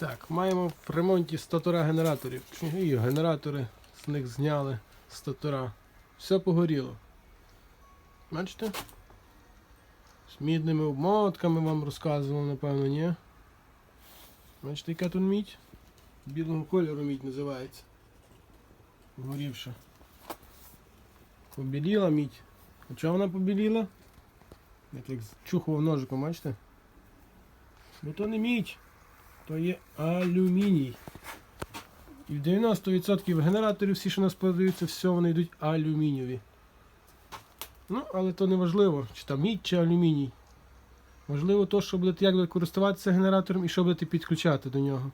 Так, маємо в ремонті статора генераторів. І генератори з них зняли статора. Все погоріло. Бачите? З мідними обмотками вам розказував, напевно, ні? Бачите, яка тут мідь? Білого кольору мідь називається. Горівша. Побіліла мідь. А чого вона побіліла? Я так чухував ножиком, бачите? Бо то не мідь, то є алюміній. І в 90% генераторів всі, що у нас продаються, все вони йдуть алюмінієві. Ну, але то не важливо, чи там мідь, чи алюміній. Важливо то, що будете як будете користуватися генератором і що будете підключати до нього.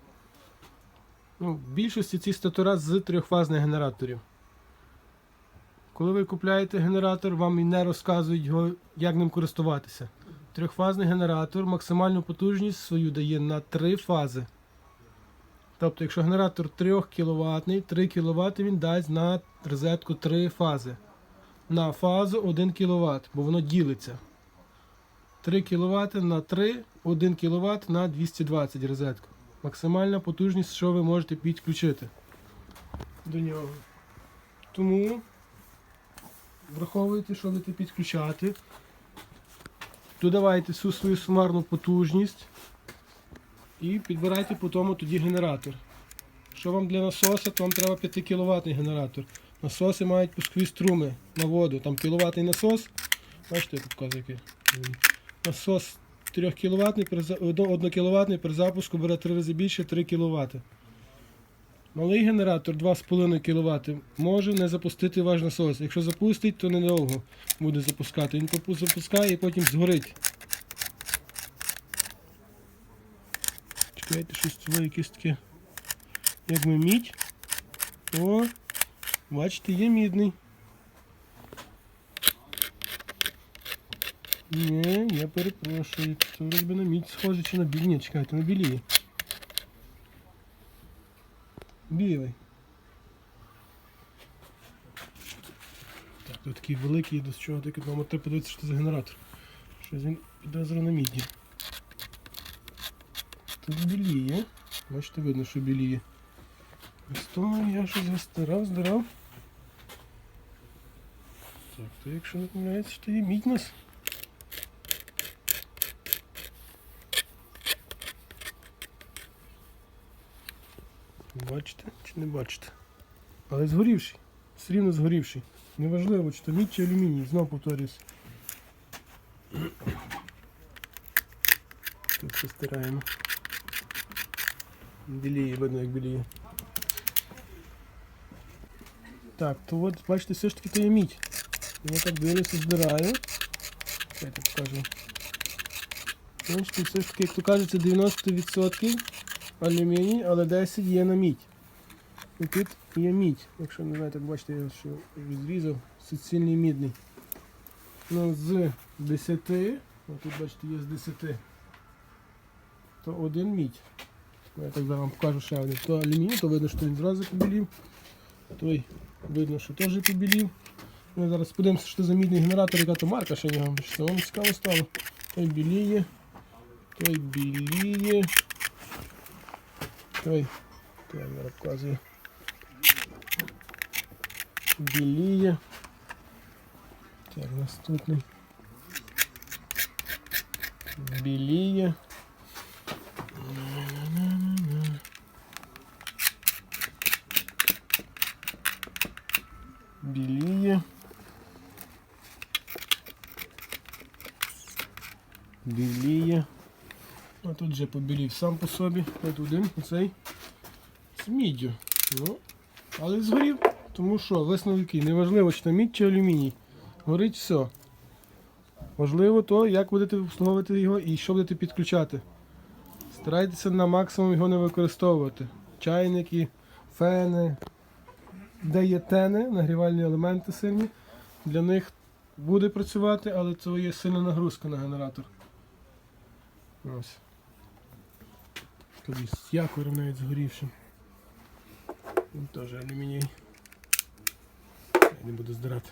Ну, в більшості ці статора з трьохфазних генераторів. Коли ви купляєте генератор, вам і не розказують як ним користуватися. Трьохфазний генератор максимальну потужність свою дає на 3 фази. Тобто, якщо генератор 3 кВт, 3 кВт він дасть на розетку 3 фази. На фазу 1 кВт, бо воно ділиться. 3 кВт на 3, 1 кВт на 220 розетку. Максимальна потужність, що ви можете підключити до нього. Тому враховуйте, що будете підключати. Додавайте всю свою сумарну потужність і підбирайте по тому тоді генератор. Що вам для насоса, то вам треба 5 кВт генератор. Насоси мають пускові струми на воду. Там кіловатний насос. Бачите, я показую який. Насос 3 кВт, 1 кВт при запуску бере 3 рази більше 3 кВт. Малий генератор 2,5 кВт може не запустити ваш насос. Якщо запустить, то недовго буде запускати. Він запускає і потім згорить. Чекайте, щось це якесь таке. Як ми мідь. О, бачите, є мідний. Ні, я перепрошую. Це вроді на мідь схоже чи на білі. Ні, чекайте, на білі. Білий. Так, тут такий великий, до чого таки треба подивитися, що це за генератор. Щось він підозрює на мідні. Тут біліє. Бачите, видно, що біліє. Ось то я щось його стирав, здирав. Так, то якщо не помиляється, то є мідь нас. Бачите чи не бачите? Але згорівший. Все рівно згорівший. Неважливо, чи то мідь чи алюміній, знову повторюсь. Тут все стираємо. Біліє, видно як біліє. Так, то от, бачите, все ж таки то є мідь. Я так дивлюся, збираю. Я так покажу. Все ж таки, як то кажеться, 90% алюміній, але 10 є на мідь. І тут є мідь. Якщо не знаєте, бачите, я що відрізав суцільний мідний. Ну, з 10, тут бачите, є з 10, то один мідь. Я так зараз вам покажу ще один. То алюміній, то видно, що він зразу побілів. Той видно, що теж побілів. Ми зараз подивимося, що це за мідний генератор, яка то марка ще нього. Вам цікаво стало. Той біліє, той біліє. Той, то я зараз показую. Біліє. Так, наступний. Біліє. Біліє. Біліє. А тут вже побілів сам по собі. От один, оцей. З міддю. Ну, але згорів. Тому що висновки, неважливо, чи там мідь чи алюміній. Горить все. Важливо то, як будете обслуговувати його і що будете підключати. Старайтеся на максимум його не використовувати. Чайники, фени, де є тени, нагрівальні елементи сильні. Для них буде працювати, але це є сильна нагрузка на генератор. Ось. Тоді з якорем навіть згорівшим. Він теж алюміній. Я не буду здирати.